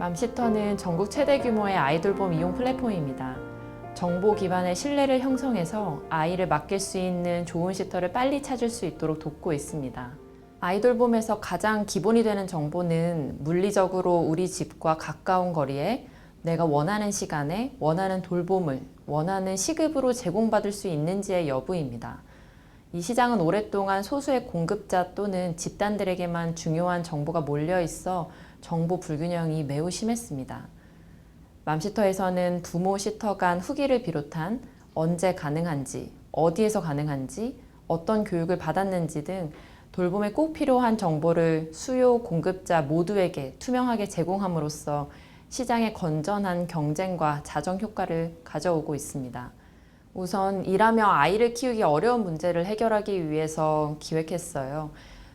맘시터는 전국 최대 규모의 아이돌봄 이용 플랫폼입니다. 정보 기반의 신뢰를 형성해서 아이를 맡길 수 있는 좋은 시터를 빨리 찾을 수 있도록 돕고 있습니다. 아이돌봄에서 가장 기본이 되는 정보는 물리적으로 우리 집과 가까운 거리에 내가 원하는 시간에 원하는 돌봄을 원하는 시급으로 제공받을 수 있는지의 여부입니다. 이 시장은 오랫동안 소수의 공급자 또는 집단들에게만 중요한 정보가 몰려 있어 정보 불균형이 매우 심했습니다. 맘시터에서는 부모 시터 간 후기를 비롯한 언제 가능한지, 어디에서 가능한지, 어떤 교육을 받았는지 등 돌봄에 꼭 필요한 정보를 수요 공급자 모두에게 투명하게 제공함으로써 시장의 건전한 경쟁과 자정 효과를 가져오고 있습니다. 우선 일하며 아이를 키우기 어려운 문제를 해결하기 위해서 기획했어요.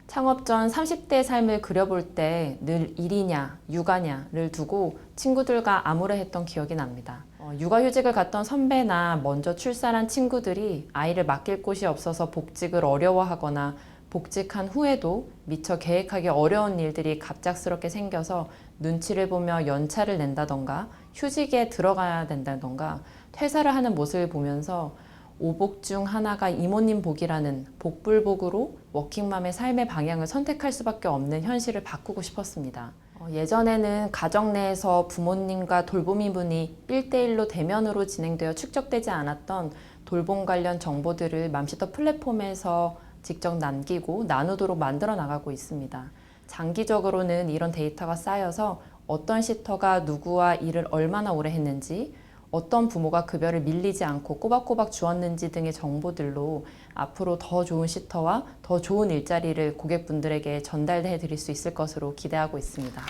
창업 전 30대 삶을 그려볼 때 늘 일이냐, 육아냐를 두고 친구들과 암울해 했던 기억이 납니다. 어, 육아휴직을 갔던 선배나 먼저 출산한 친구들이 아이를 맡길 곳이 없어서 복직을 어려워하거나 복직한 후에도 미처 계획하기 어려운 일들이 갑작스럽게 생겨서 눈치를 보며 연차를 낸다던가 휴직에 들어가야 된다던가 퇴사를 하는 모습을 보면서 오복 중 하나가 이모님 복이라는 복불복으로 워킹맘의 삶의 방향을 선택할 수밖에 없는 현실을 바꾸고 싶었습니다. 어, 예전에는 가정 내에서 부모님과 돌보미분이 1대1로 대면으로 진행되어 축적되지 않았던 돌봄 관련 정보들을 맘시터 플랫폼에서 직접 남기고 나누도록 만들어 나가고 있습니다. 장기적으로는 이런 데이터가 쌓여서 어떤 시터가 누구와 일을 얼마나 오래 했는지, 어떤 부모가 급여를 밀리지 않고 꼬박꼬박 주었는지 등의 정보들로 앞으로 더 좋은 시터와 더 좋은 일자리를 고객분들에게 전달해 드릴 수 있을 것으로 기대하고 있습니다.